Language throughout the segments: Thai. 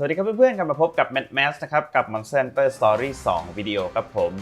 สวัสดีครับเพื่อนๆกลับมาพบกับ Mad Max นะครับ กับ Monster Hunter Story 2 วิดีโอครับผม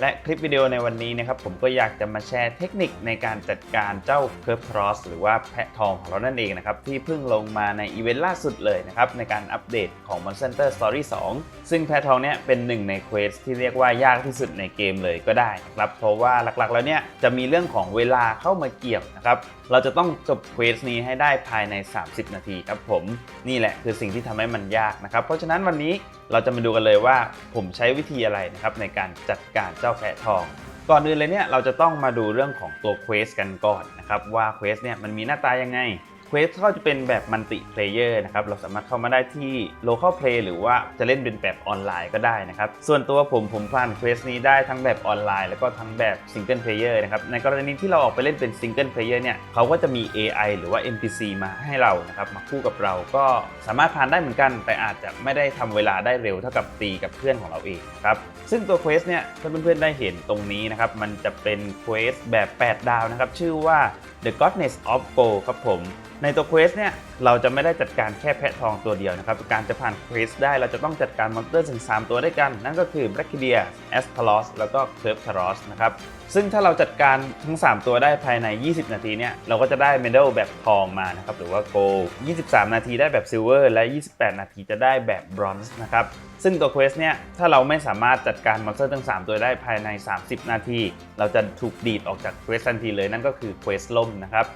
และคลิปวิดีโอในวันนี้นะครับผมก็อยากจะมาแชร์เทคนิคในการจัดการเจ้า Curve Cross หรือว่าแพะทองของเรานั่นเองนะครับที่เพิ่งลงมาในอีเวนต์ล่าสุดเลยนะครับในการอัปเดตของ Monster Hunter Story 2 ซึ่งแพะทองเนี่ยเป็นหนึ่งในเควสที่เรียกว่ายากที่สุดในเกมเลยก็ได้นะครับเพราะว่าหลักๆแล้วเนี่ยจะมีเรื่องของเวลาเข้ามาเกี่ยวนะครับเราจะต้องจบเควสนี้ให้ได้ภายใน 30 นาทีครับผมนี่แหละคือสิ่งที่ทำให้มันยากนะครับเพราะฉะนั้นวันนี้เราจะมาดูกันเลยว่าผมใช้วิธีอะไรนะครับในการจัดการเจ้าแพะทอง ก่อนอื่นเลยเนี่ยเราจะต้องมาดูเรื่องของตัวเควสกันก่อนนะครับว่าเควสเนี่ยมันมีหน้าตายังไง เควสก็จะเป็นแบบมัลติเพลเยอร์นะครับ เราสามารถเข้ามาได้ที่ local play หรือว่าจะเล่นเป็นแบบออนไลน์ก็ได้นะครับ ส่วนตัวผมผมผ่านเควสนี้ได้ทั้งแบบออนไลน์ แล้วก็ทั้งแบบซิงเกิลเพลเยอร์นะครับ ในกรณีที่เราออกไปเล่นเป็นซิงเกิลเพลเยอร์เนี่ยเขาก็จะมี AI หรือว่า NPC มาให้เรานะครับมาคู่กับเราก็สามารถผ่านได้เหมือนกัน แต่อาจจะไม่ได้ทำเวลาได้เร็วเท่ากับตีกับเพื่อนของเราเองครับซึ่งตัวเควสเนี่ยถ้าเพื่อนๆได้เห็นตรงนี้นะครับมันจะเป็นเควสแบบ 8 ดาวนะครับชื่อว่า The Godness of Go ครับผม ในตัวเควสเนี่ยเราจะไม่ได้จัดการแค่แพะทองตัวเดียวนะครับการจะผ่านเควสได้เราจะต้องจัดการมอนสเตอร์ถึง 3 ตัวด้วยกัน นั่นก็คือ b r a c k i d i a a s t a l o s แล้วก็ c u r v e t a r o s นะครับซึ่งถ้าเราจัดการทั้ง 3 ตัวได้ภายใน 20 นาทีเนี่ยเราก็จะได้เมดัลแบบทองมานะครับหรือว่า Gold 23 นาทีได้แบบ Silver และ 28 นาทีจะได้แบบ Bronze นะครับซึ่งตัวเควสเนี่ยถ้าเราไม่สามารถจัดการมอนสเตอร์ทั้ง 3 ตัวได้ภายใน 30 นาที เราจะถูกดีดออกจากเควสทันทีเลยนั่นก็คือเควสล่มนะครับ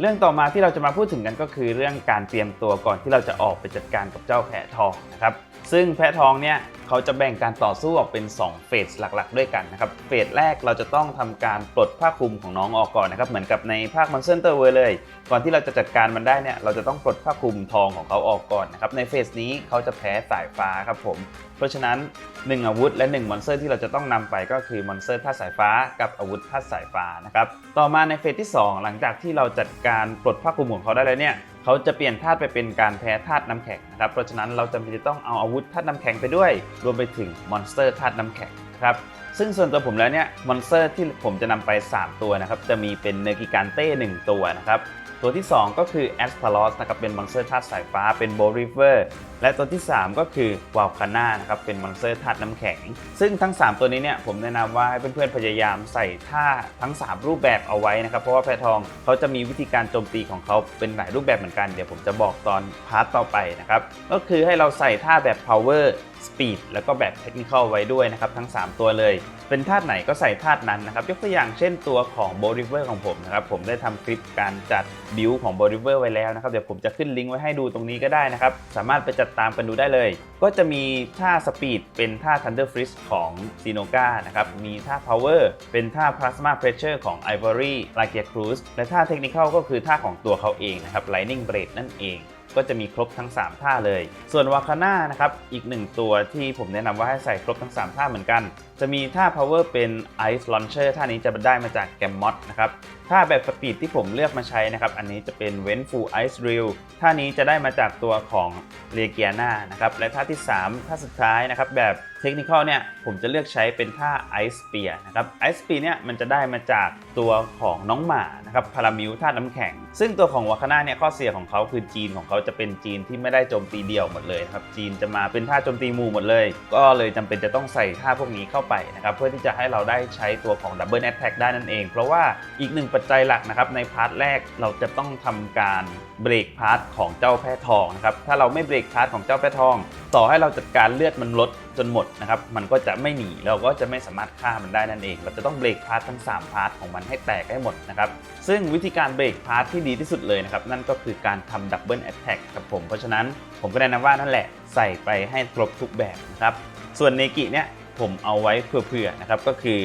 เรื่องต่อมาที่เราจะมาพูดถึงกันก็คือเรื่องการเตรียมตัวก่อนที่เราจะออกไปจัดการกับเจ้าแพะทองนะครับซึ่งแพะทองเนี่ย เขาจะแบ่งการต่อสู้ออกเป็น 2 เฟสหลักๆ ด้วยกันนะครับ เฟสแรกเราจะต้องทำการปลดผ้าคลุมของน้องออกก่อนนะครับ เหมือนกับในภาค Monster Hunter World เลย ก่อนที่เราจะจัดการมันได้เนี่ย เราจะต้องปลดผ้าคลุมทองของเขาออกก่อนนะครับ ในเฟสนี้เขาจะแพ้สายฟ้าครับผม เพราะฉะนั้น 1 อาวุธและ 1 มอนสเตอร์ที่เราจะต้องนำไปก็คือมอนสเตอร์ธาสายฟ้ากับอาวุธธาสายฟ้านะครับ ต่อมาในเฟสที่ 2 หลังจากที่เราจัดการปลดผ้าคลุมของเขาได้แล้วเนี่ยเขาจะเปลี่ยนธาตุไปเป็นการแพ้ธาตุน้ำแข็งนะครับ เพราะฉะนั้นเราจำเป็นจะต้องเอาอาวุธธาตุน้ำแข็งไปด้วย รวมไปถึงมอนสเตอร์ธาตุน้ำแข็งครับซึ่งส่วนตัวผมแล้วเนี่ยมอนสเตอร์ที่ผมจะนำไป 3 ตัวนะครับ จะมีเป็นเนกิการเต้ 1 ตัวนะครับ ตัวที่ 2 ก็คือ a s t a l o s นะครับเป็นมอนสเตอร์ธาตุสายฟ้าเป็นโบริเวอร์และตัวที่ 3 ก็คือวาลคาน่านะครับเป็นมอนสเตอร์ธาตุน้ำแข็ง ซึ่งทั้ง 3 ตัวนี้เนี่ยผมแนะนำว่าให้เพื่อนๆพยายามใส่ท่าทั้ง 3 รูปแบบเอาไว้นะครับ เพราะว่าแพทองเขาจะมีวิธีการโจมตีของเขาเป็นหลายรูปแบบเหมือนกัน เดี๋ยวผมจะบอกตอนพาร์ทต่อไปนะครับก็คือให้เราใส่ท่าแบบ power speed แล้วก็แบบ technical ไว้ด้วยนะครับทั้ง 3 ตัวเลย เป็นธาตุไหนก็ใส่ธาตุนั้นนะครับ ยกตัวอย่างเช่นตัวของ b o r i v e r ของผมนะครับ ผมได้ทำคลิปการจัดบิวของ b o r i v e r ไว้แล้วนะครับ เดี๋ยวผมจะขึ้นลิงก์ไว้ให้ดูตรงนี้ก็ได้นะครับ สามารถไปจัดตามกันดูได้เลย ก็จะมีท่า speed เป็นท่า thunder freeze ของ s i n o g a นะครับ มีท่า power เป็นท่า plasma pressure ของ ivory l a g i a cruise และท่า technical ก็คือท่าของตัวเขาเองนะครับ lightning blade นั่นเอง ก็จะมีครบทั้ง 3 ท่าเลย ส่วนวาคาน่านะครับอีกหนึ่งตัวที่ผมแนะนำว่าให้ใส่ครบทั้ง 3 ท่าเหมือนกัน จะมีท่า power เป็น ice launcher ท่านี้จะได้มาจากแกมมอดนะครับท่าแบบสปีดที่ผมเลือกมาใช้นะครับ อันนี้จะเป็น Vent Full Ice Drill ท่านี้จะได้มาจากตัวของเรเกียนานะครับ และท่าที่ 3 ท่าสุดท้ายนะครับแบบเทคนิคเนี่ยผมจะเลือกใช้เป็นท่า Ice Spear นะครับ Ice Spear เนี่ยมันจะได้มาจากตัวของน้องหมานะครับพารามิวท่าน้ำแข็ง ซึ่งตัวของวาคาน่าเนี่ยข้อเสียของเขาคือจีนของเขาจะเป็นจีนที่ไม่ได้โจมตีเดี่ยวหมดเลยครับจีนจะมาเป็นท่าโจมตีหมู่หมดเลย ก็เลยจำเป็นจะต้องใส่ท่าพวกนี้เข้าไปนะครับเพื่อที่จะให้เราได้ใช้ตัวของ Double Attack ได้นั่นเอง เพราะว่าอีกหนึ่งปัจจัยหลักนะครับในพาร์ทแรกเราจะต้องทำการเบรกพาร์ทของเจ้าแพะทองนะครับถ้าเราไม่เบรกพาร์ทของเจ้าแพะทอง ต่อให้เราจัดการเลือดมันลดจนหมดนะครับมันก็จะไม่หนีเราก็จะไม่สามารถฆ่ามันได้นั่นเอง เราจะต้องเบรกพาร์ททั้ง 3 พาร์ทของมันให้แตกให้หมดนะครับซึ่งวิธีการเบรกพาร์ทที่ดีที่สุดเลยนะครับนั่นก็คือการทำดับเบิลแอตแทกครับผมเพราะฉะนั้นผมก็แนะนำว่านั่นแหละใส่ไปให้ครบทุกแบบนะครับส่วนเนกิเนี่ย ผมเอาไว้เผื่อๆนะครับก็คือ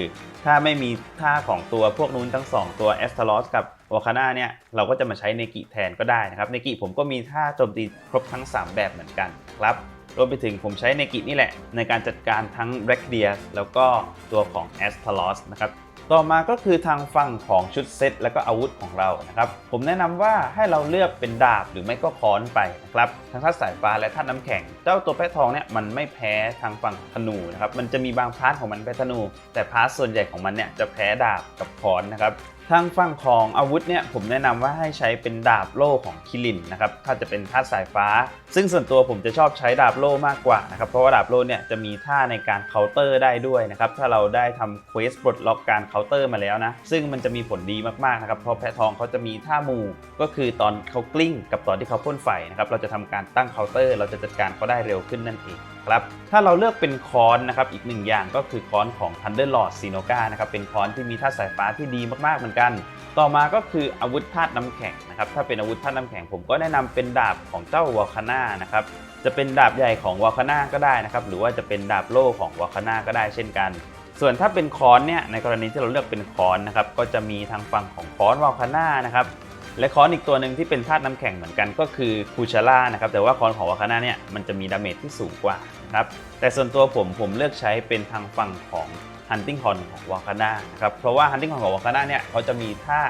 ถ้าไม่มีท่าของตัวพวกนู้นทั้ง 2 ตัว a s t a l o s กับวอคาน่าเนี่ยเราก็จะมาใช้เนกิแทนก็ได้นะครับเนกิผมก็มีท่าโจมตีครบทั้ง 3 แบบเหมือนกันครับรวมไปถึงผมใช้เนกินี่แหละ ในการจัดการทั้ง r e c d i a แล้วก็ตัวของ a s t a l o s นะครับ ต่อมาก็คือทางฝั่งของชุดเซตและก็อาวุธของเรานะครับ ผมแนะนำว่าให้เราเลือกเป็นดาบหรือไม่ก็ค้อนไปนะครับทั้งธาตุสายฟ้าและธาตุน้ำแข็ง เจ้าตัวแพะทองเนี่ยมันไม่แพ้ทางฝั่งธนูนะครับ มันจะมีบางพาร์ทของมันแพ้ธนู แต่พาร์ทส่วนใหญ่ของมันเนี่ยจะแพ้ดาบกับค้อนนะครับ ทางฝั่งของอาวุธเนี่ยผมแนะนำว่าให้ใช้เป็นดาบโล่ของคิรินนะครับถ้าจะเป็นธาตุสายฟ้า ซึ่งส่วนตัวผมจะชอบใช้ดาบโล่มากกว่านะครับเพราะว่าดาบโล่เนี่ยจะมีท่าในการเคาน์เตอร์ได้ด้วยนะครับถ้าเราได้ทำเควสปลดล็อกการเคาน์เตอร์มาแล้วนะซึ่งมันจะมีผลดีมากๆนะครับเพราะแพะทองเขาจะมีท่ามูก็คือตอนเขากลิ้ง กับตอนที่เขาพ่นไฟนะครับเราจะทำการตั้งเคาน์เตอร์ เราจะจัดการเขาได้เร็วขึ้นนั่นเอง ครับ ถ้าเราเลือกเป็นคอนนะครับอีกหนึ่งอย่างก็คือคอนของ Thunder Lord s i n o g a นะครับเป็นคอนที่มีท่าสายฟ้าที่ดีมากๆเหมือนกัน ต่อมาก็คืออาวุธธาตุน้ำแข็งนะครับถ้าเป็นอาวุธธาตุน้ำแข็งผมก็แนะนำเป็นดาบของเจ้าวอลคาน่านะครับจะเป็นดาบใหญ่ของวอลคาน่าก็ได้นะครับหรือว่าจะเป็นดาบโล่ของวอลคาน่าก็ได้เช่นกันส่วนถ้าเป็นคอนเนี่ยในกรณีที่เราเลือกเป็นคอนนะครับก็จะมีทางฝั่งของคอนวอลคาน่านะครับ และคอนอีกตัวหนึ่งที่เป็นธาตุน้ำแข็งเหมือนกันก็คือคูชาร่านะครับแต่ว่าคอนของวาคาน่าเนี่ยมันจะมีดาเมจที่สูงกว่านะครับแต่ส่วนตัวผมผมเลือกใช้เป็นทางฝั่งของฮันติงคอนของวาคาน่านะครับเพราะว่าฮันติงคอนของวาคาน่าเนี่ยเขาจะมีท่า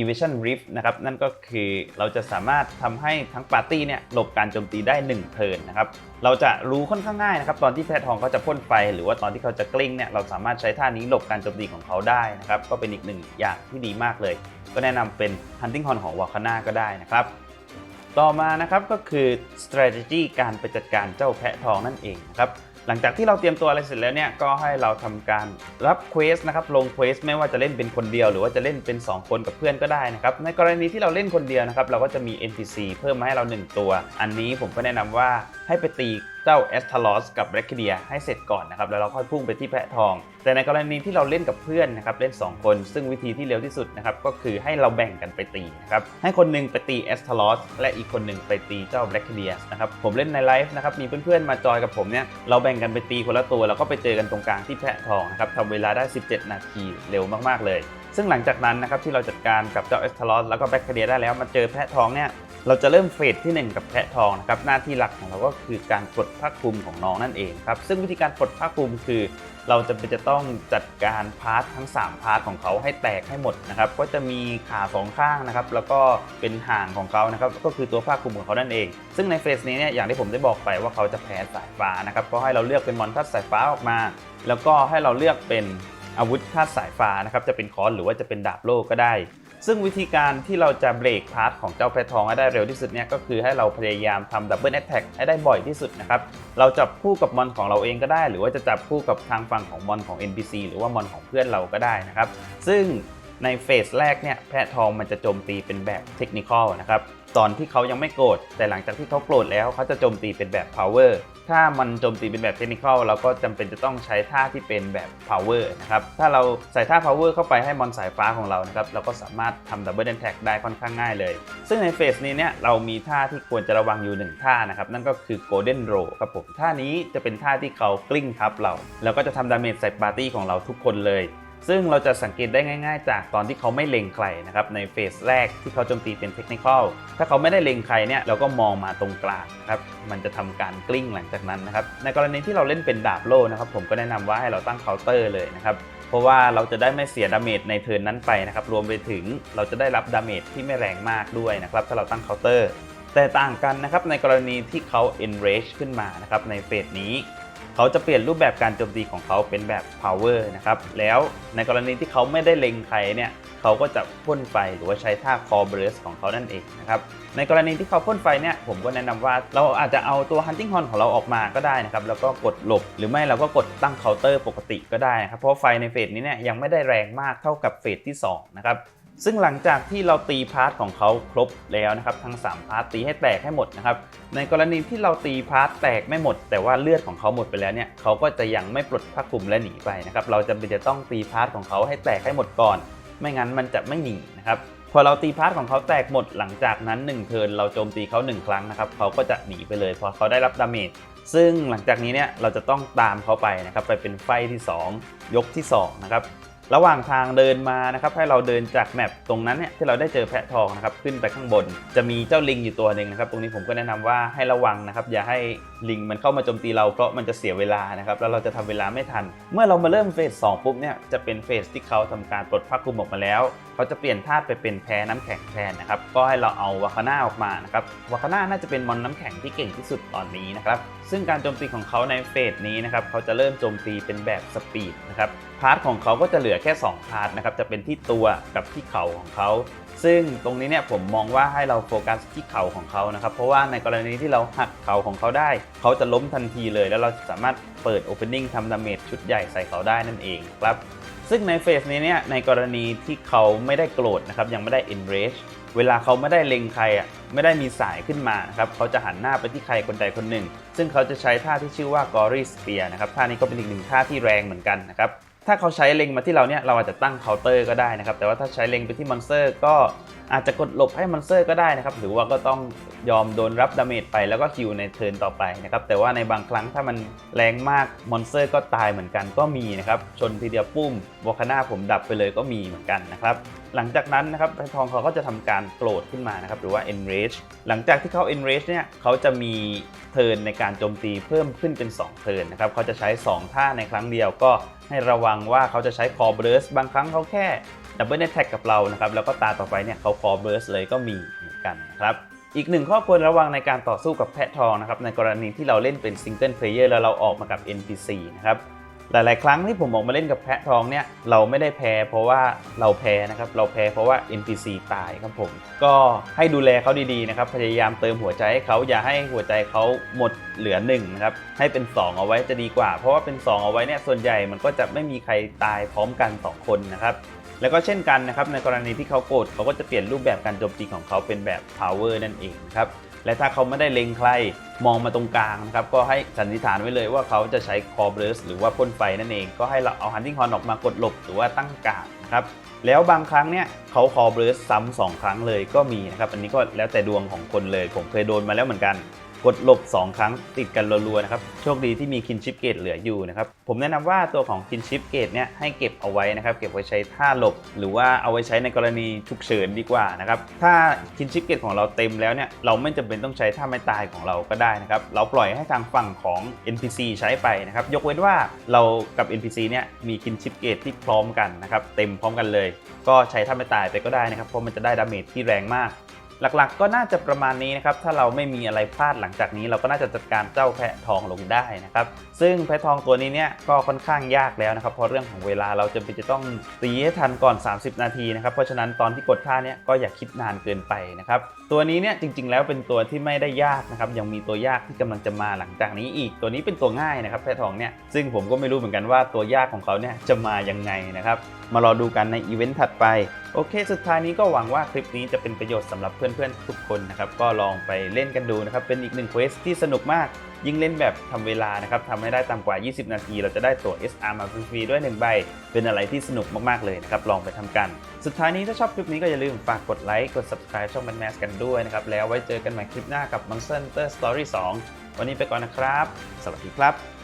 Evasion Rift นะครับนั่นก็คือเราจะสามารถทำให้ทั้งปาร์ตี้เนี่ยหลบการโจมตีได้1เทิร์นนะครับเราจะรู้ค่อนข้างง่ายนะครับตอนที่แพททองเขาจะพ่นไฟ หรือว่าตอนที่เขาจะกลิ้งเนี่ยเราสามารถใช้ท่านี้หลบการโจมตีของเขาได้นะครับก็เป็นอีกหนึ่งอย่างที่ดีมากเลย ก็แนะนำเป็น Hunting Horn ของวาคาน่าก็ได้นะครับต่อมานะครับก็คือ strategy การไปจัดการเจ้าแพะทองนั่นเองนะครับหลังจากที่เราเตรียมตัวอะไรเสร็จแล้วเนี่ยก็ให้เราทำการรับเควสนะครับลงเควสไม่ว่าจะเล่นเป็นคนเดียวหรือว่าจะเล่นเป็น 2 คนกับเพื่อนก็ได้นะครับในกรณีที่เราเล่นคนเดียวนะครับเราก็จะมี NPC เพิ่มมาให้เรา 1 ตัว อันนี้ผมก็แนะนำว่า ให้ไปตีเจ้า a s t a l o s กับ r e c d i a ให้เสร็จก่อนนะครับแล้วเราค่อยพุ่งไปที่แพะทอง แต่ในกรณีที่เราเล่นกับเพื่อนนะครับเล่น 2 คน ซึ่งวิธีที่เร็วที่สุดนะครับก็คือให้เราแบ่งกันไปตีนะครับให้คนหนึงไปตี a s t a l o s และอีกคนหนึ่งไปตีเจ้า r e c d i a นะครับผมเล่นในไลฟ์นะครับมีเพื่อนๆมาจอยกับผมเนี่ยเราแบ่งกันไปตีคนละตัว แล้วก็ไปเจอกันตรงกลางที่แพะทองนะครับทำเวลาได้ 17 นาทีเร็วมากๆเลย ซึ่งหลังจากนั้นนะครับที่เราจัดการกับเจ้าเอสทารอสแล้วก็แบคเรียได้แล้วมาเจอแพะทองเนี่ย เราจะเริ่มเฟสที่ 1 กับแพะทองนะครับหน้าที่หลักของเราก็คือการปลดผ้าคลุมของน้องนั่นเองครับซึ่งวิธีการปลดผ้าคลุมคือ เราจะเป็นจะต้องจัดการพาร์ททั้ง 3 พาร์ทของเขาให้แตกให้หมดนะครับก็จะมีขาสองข้างนะครับแล้วก็เป็นห่างของเขานะครับก็คือตัวผ้าคลุมของเขานั่นเอง ซึ่งในเฟสนี้เนี่ยอย่างที่ผมได้บอกไปว่าเขาจะแพ้สายฟ้านะครับก็ให้เราเลือกเป็นมอนทัสสายฟ้าออกมา แล้วก็ให้เราเลือกเป็นอาวุธธาตุสายฟ้านะครับจะเป็นค้อนหรือว่าจะเป็นดาบโล่ก็ได้ ซึ่งวิธีการที่เราจะเบรกพาร์ทของเจ้าแพททองให้ได้เร็วที่สุดเนี่ยก็คือให้เราพยายามทำดับเบิลแอตแทกให้ได้บ่อยที่สุดนะครับ เราจับคู่กับมอนของเราเองก็ได้ หรือว่าจะจับคู่กับทางฝั่งของมอนของ NPC หรือว่ามอนของเพื่อนเราก็ได้นะครับ ซึ่งในเฟสแรกเนี่ยแพทองมันจะโจมตีเป็นแบบเทคนิคอลนะครับ ตอนที่เขายังไม่โกรธแต่หลังจากที่เขาโกรธแล้วเขาจะโจมตีเป็นแบบ power ถ้ามันโจมตีเป็นแบบเทคนิคอลเราก็จำเป็นจะต้องใช้ท่าที่เป็นแบบ power นะครับ ถ้าเราใส่ท่า power เข้าไปให้มอนสายฟ้าของเรานะครับ เราก็สามารถทำ double attack ได้ค่อนข้างง่ายเลย ซึ่งในเฟสนี้เนี่ยเรามีท่าที่ควรจะระวังอยู่หนึ่งท่านะครับ นั่นก็คือ golden roll ครับผม ท่านี้จะเป็นท่าที่เขากลิ้งทับเรา แล้วก็จะทำดาเมจใส่ปาร์ตี้ของเราทุกคนเลย ซึ่งเราจะสังเกตได้ง่าย ๆ จากตอนที่เขาไม่เล็งใครนะครับในเฟสแรกที่เขาโจมตีเป็นเทคนิคอลถ้าเขาไม่ได้เล็งใครเนี่ยเราก็มองมาตรงกลางนะครับมันจะทำการกลิ้งหลังจากนั้นนะครับในกรณีที่เราเล่นเป็นดาบโล่นะครับผมก็แนะนำว่าให้เราตั้งเคาน์เตอร์เลยนะครับเพราะว่าเราจะได้ไม่เสียดาเมจในเทิร์นนั้นไปนะครับรวมไปถึงเราจะได้รับดาเมจที่ไม่แรงมากด้วยนะครับถ้าเราตั้งเคาน์เตอร์แต่ต่างกันนะครับในกรณีที่เขา enrage ขึ้นมานะครับในเฟสนี้ เขาจะเปลี่ยนรูปแบบการโจมตีของเขาเป็นแบบ power นะครับ แล้วในกรณีที่เขาไม่ได้เล็งใครเนี่ยเขาก็จะพ่นไฟหรือว่าใช้ท่า core burst ของเขานั่นเองนะครับในกรณีที่เขาพ่นไฟเนี่ยผมก็แนะนำว่าเราอาจจะเอาตัว hunting horn ของเราออกมาก็ได้นะครับแล้วก็กดหลบ หรือไม่เราก็กดตั้งเคาน์เตอร์ปกติก็ได้นะครับเพราะไฟในเฟสนี้เนี่ยยังไม่ได้แรงมากเท่ากับเฟสที่สองนะครับ ซึ่งหลังจากที่เราตีพาร์ทของเขาครบแล้วนะครับทั้ง 3 พาร์ทตีให้แตกให้หมดนะครับในกรณีที่เราตีพาร์ทแตกไม่หมด แต่ว่าเลือดของเขาหมดไปแล้วเนี่ยเขาก็จะยังไม่ปลดผ้าคลุมและหนีไปนะครับเราจำเป็นจะต้องตีพาร์ทของเขาให้แตกให้หมดก่อน ไม่งั้นมันจะไม่หนีนะครับพอเราตีพาร์ทของเขาแตกหมดหลังจากนั้น1เทินเราโจมตีเขา1ครั้งนะครับเขาก็จะหนีไปเลยเพราะเขาได้รับดาเมจซึ่งหลังจากนี้เนี่ยเราจะต้องตามเขาไปนะครับไปเป็นไฟที่ 2 ยกที่2นะครับ ระหว่างทางเดินมานะครับให้เราเดินจากแมปตรงนั้นเนี่ยที่เราได้เจอแพะทองนะครับขึ้นไปข้างบน จะมีเจ้าลิงอยู่ตัวหนึ่งนะครับตรงนี้ผมก็แนะนำว่าให้ระวังนะครับอย่าให้ลิงมันเข้ามาโจมตีเราเพราะมันจะเสียเวลานะครับแล้วเราจะทำเวลาไม่ทัน เมื่อเรามาเริ่มเฟสสองปุ๊บเนี่ยจะเป็นเฟสที่เขาทำการปลดผ้าคลุมออกมาแล้วเขาจะเปลี่ยนธาตุไปเป็นแพ้น้ำแข็งแทนนะครับก็ให้เราเอาวาคาน่าออกมานะครับวาคาน่าน่าจะเป็นมอนน้ำแข็งที่เก่งที่สุดตอนนี้นะครับ ซึ่งการโจมตีของเขาในเฟสนี้นะครับเขาจะเริ่มโจมตีเป็นแบบสปีดนะครับพาร์ทของเขาก็จะเหลือแค่2พาร์ทนะครับจะเป็นที่ตัวกับที่เข่าของเขา ซึ่งตรงนี้เนี่ยผมมองว่าให้เราโฟกัสที่เข่าของเขานะครับเพราะว่าในกรณีที่เราหักเข่าของเขาได้ เขาจะล้มทันทีเลย แล้วเราสามารถเปิด Opening ทำดาเมจชุดใหญ่ใส่เขาได้นั่นเองครับ ซึ่งในเฟสนี้เนี่ยในกรณีที่เขาไม่ได้โกรธนะครับยังไม่ได้ enrage เวลาเขาไม่ได้เล็งใครอะไม่ได้มีสายขึ้นมานะครับเขาจะหันหน้าไปที่ใครคนใดคนหนึ่ง ซึ่งเขาจะใช้ท่าที่ชื่อว่า Gory Spear นะครับท่านี้ก็เป็นอีกหนึ่งท่าที่แรงเหมือนกันนะครับ ถ้าเขาใช้เล็งมาที่เราเนี่ยเราอาจจะตั้งเคาน์เตอร์ก็ได้นะครับ แต่ว่าถ้าใช้เล็งไปที่มอนสเตอร์ก็อาจจะกดหลบให้มอนสเตอร์ก็ได้นะครับ หรือว่าก็ต้องยอมโดนรับดาเมจไปแล้วก็คิวในเทิร์นต่อไปนะครับ แต่ว่าในบางครั้งถ้ามันแรงมากมอนสเตอร์ก็ตายเหมือนกันก็มีนะครับ ชนทีเดียวปุ้มวอคาน่าผมดับไปเลยก็มีเหมือนกันนะครับหลังจากนั้นนะครับไพทองเขาก็จะทำการโกรธขึ้นมานะครับหรือว่า enrage หลังจากที่เขา enrage เนี่ยเขาจะมีเทิร์นในการโจมตีเพิ่มขึ้นเป็น 2 เทิร์นนะครับเขาจะใช้ 2 ท่าในครั้งเดียวก็ให้ระวังว่าเขาจะใช้ core burst บางครั้งเขาแค่ double attack กับเรานะครับแล้วก็ตาต่อไปเนี่ยเขา core burst เลยก็มีเหมือนกันนะครับอีกหนึ่งข้อควรระวังในการต่อสู้กับแพะทองนะครับในกรณีที่เราเล่นเป็น single player แล้วเราออกมากับ NPC นะครับ หลาย ๆ ครั้งที่ผมออกมาเล่นกับแพะทองเนี่ยเราไม่ได้แพ้เพราะว่าเราแพ้นะครับเราแพ้เพราะว่า NPC ตายครับผม ก็ให้ดูแลเขาดี ๆ นะครับ พยายามเติมหัวใจให้เขาอย่าให้หัวใจเขาหมดเหลือ1นะครับให้เป็น 2 เอาไว้จะดีกว่า เพราะว่าเป็น 2 เอาไว้เนี่ยส่วนใหญ่มันก็จะไม่มีใครตายพร้อมกัน 2 คนนะครับแล้วก็เช่นกันนะครับในกรณีที่เขาโกรธเขาก็จะเปลี่ยนรูปแบบการโจมตีของเขาเป็นแบบ power นั่นเองครับ และถ้าเขาไม่ได้เล็งใครมองมาตรงกลางนะครับก็ให้สันนิษฐานไว้เลยว่าเขาจะใช้คอเบรสหรือว่าพ่นไฟนั่นเอง ก็ให้เราเอาฮันติงฮอนออกมากดหลบหรือว่าตั้งการดนะครับแล้วบางครั้งเนี่ยเขาคอเบรสซ้ำสองครั้งเลยก็มีนะครับอันนี้ก็แล้วแต่ดวงของคนเลยผมเคยโดนมาแล้วเหมือนกัน กดหลบ 2 ครั้งติดกันรัวๆนะครับ โชคดีที่มีคินชิปเกตเหลืออยู่นะครับ ผมแนะนำว่าตัวของคินชิปเกตเนี่ยให้เก็บเอาไว้นะครับ เก็บไว้ใช้ท่าหลบ หรือว่าเอาไว้ใช้ในกรณีฉุกเฉินดีกว่านะครับ ถ้าคินชิปเกตของเราเต็มแล้วเนี่ยเราไม่จำเป็นต้องใช้ท่าไม่ตายของเราก็ได้นะครับ เราปล่อยให้ทางฝั่งของ NPC ใช้ไปนะครับ ยกเว้นว่าเรากับ NPC เนี่ยมีคินชิปเกตที่พร้อมกันนะครับ เต็มพร้อมกันเลย ก็ใช้ท่าไม่ตายไปก็ได้นะครับ เพราะมันจะได้ดาเมจที่แรงมาก หลักๆ ก็น่าจะประมาณนี้นะครับ ถ้าเราไม่มีอะไรพลาดหลังจากนี้ เราก็น่าจะจัดการเจ้าแพะทองลงได้นะครับ ซึ่งแพะทองตัวนี้เนี่ยก็ค่อนข้างยากแล้วนะครับ เพราะเรื่องของเวลาเราจะเป็นจะต้องตีให้ทันก่อน 30 นาทีนะครับ เพราะฉะนั้นตอนที่กดท่าเนี้ยก็อย่าคิดนานเกินไปนะครับ ตัวนี้เนี่ยจริง ๆ แล้วเป็นตัวที่ไม่ได้ยากนะครับ ยังมีตัวยากที่กำลังจะมาหลังจากนี้อีก ตัวนี้เป็นตัวง่ายนะครับแพะทองเนี่ย ซึ่งผมก็ไม่รู้เหมือนกันว่าตัวยากของเขาเนี่ยจะมายังไงนะครับ มารอดูกันในอีเวนต์ถัดไปโอเค สุดท้ายนี้ก็หวังว่าคลิปนี้จะเป็นประโยชน์สำหรับเพื่อนๆทุกคนนะครับ ก็ลองไปเล่นกันดูนะครับ เป็นอีกหนึ่งเควสที่สนุกมาก ยิ่งเล่นแบบทำเวลานะครับทำให้ได้ต่ำกว่า 20 นาที เราจะได้ตั๋ว SR มาฟรีๆด้วย 1 ใบ เป็นอะไรที่สนุกมากๆเลยนะครับ ลองไปทำกัน สุดท้ายนี้ถ้าชอบคลิปนี้ก็อย่าลืมฝากกดไลค์ กด subscribe ช่อง Man m a s กันด้วยนะครับ แล้วไว้เจอกันใหม่คลิปหน้ากับ Monster Hunter Story 2 วันนี้ไปก่อนนะครับ สวัสดีครับ